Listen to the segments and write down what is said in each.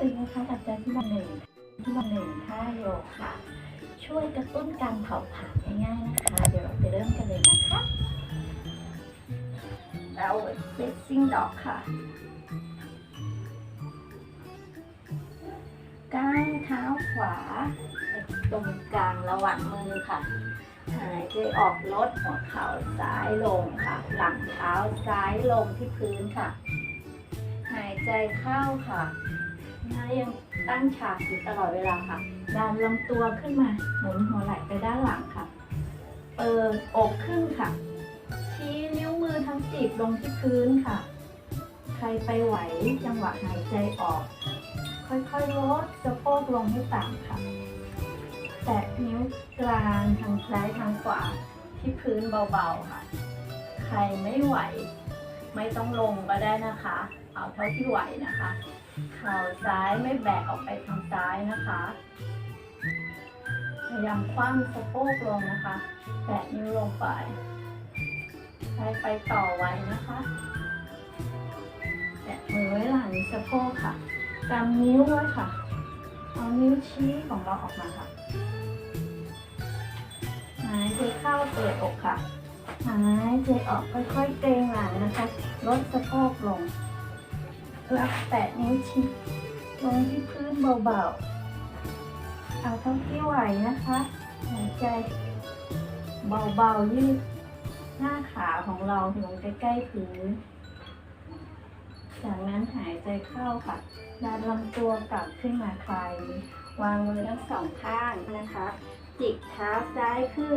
ตึงนะคะกับใจที่วันหนึ่งที่วันหนึ่งท่าโยคะช่วยกระตุ้นการเผาผลาญง่ายๆนะคะ เดี๋ยวเราไปเริ่มกันเลยนะคะแล้วเฟซซิ่งดอกค่ะก้าวเท้าขวาตรงกลางระหว่างมือค่ะหายใจออกลดหัวเข่าซ้ายลงค่ะ หลังเท้าซ้ายลงที่พื้นค่ะ หายใจเข้าค่ะ หน้ายังตั้งฉากอยู่ตลอดเวลาค่ะ ดันลำตัวขึ้นมา หมุนหัวไหล่ไปด้านหลังค่ะ เปิดอกขึ้นค่ะ ชี้นิ้วมือทั้งจีบลงที่พื้นค่ะ ใครไปไหวจังหวะหายใจออก ค่อยๆลดสะโพกลงให้ต่ำค่ะ แตะนิ้วกลางทางซ้ายทางขวาที่พื้นเบาๆค่ะ ใครไม่ไหว ไม่ต้องลงก็ได้นะคะ เอาเท่าที่ไหวนะคะ เข่าซ้ายไม่แบกออกไปทางซ้ายนะคะ พยายามคว่ำสะโพกลงนะคะ แตะนิ้วลงไปใครไปต่อไว้นะคะแตะมือไว้หลังสะโพกค่ะกำนิ้วไว้ค่ะ เอานิ้วชี้ของเราออกมาค่ะหายใจเข้าเปิดอกค่ะหายใจออกค่อยๆเกรงหลังนะคะ ลดสะโพกลง รับแตะนิ้วชี้ลงที่พื้นเบาๆ เอาเท่าที่ไหวนะคะหายใจเบาๆยืดหน้าขาของเราลงใกล้ๆพื้น จากนั้นหายใจเข้าค่ะดันลำตัวกลับขึ้นมาคลายวางมือทั้งสองข้างนะคะ จิกเท้าซ้ายขึ้น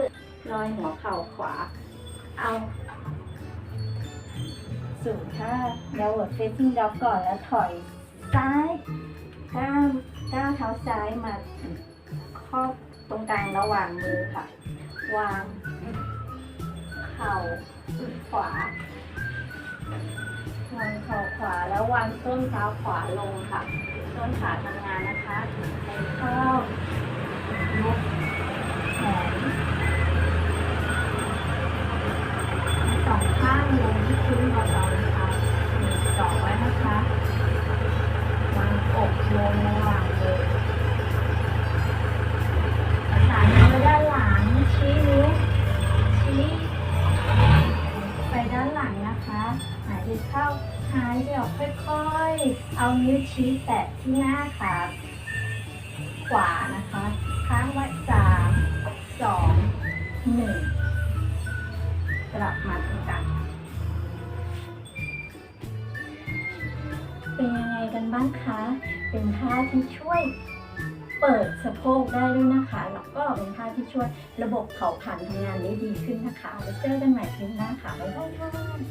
ลอยหัวเข่าขวา เอา สู่ท่า downward facing dog ก่อนแล้วถอยซ้ายก้าวก้าวเท้าซ้ายมาครอบตรงกลางระหว่างมือค่ะ วางเข่าขวาวางเข่าขวาแล้ววางส้นเท้าขวาลงค่ะ ต้นขาทำงานนะคะไปเข้า หายใจเข้า หายใจออกค่อยๆ เอานิ้วชี้แตะที่หน้าขาขวานะคะ ค้างไว้สามสองหนึ่งกลับมาตรงกลางเป็นยังไงกันบ้างคะ เป็นท่าที่ช่วยเปิดสะโพกได้ด้วยนะคะ แล้วก็เป็นท่าที่ช่วยระบบเผาผลาญทำงานได้ดีขึ้นนะคะ แล้วเจอกันใหม่คลิปหน้าค่ะ บ๊ายบายค่ะ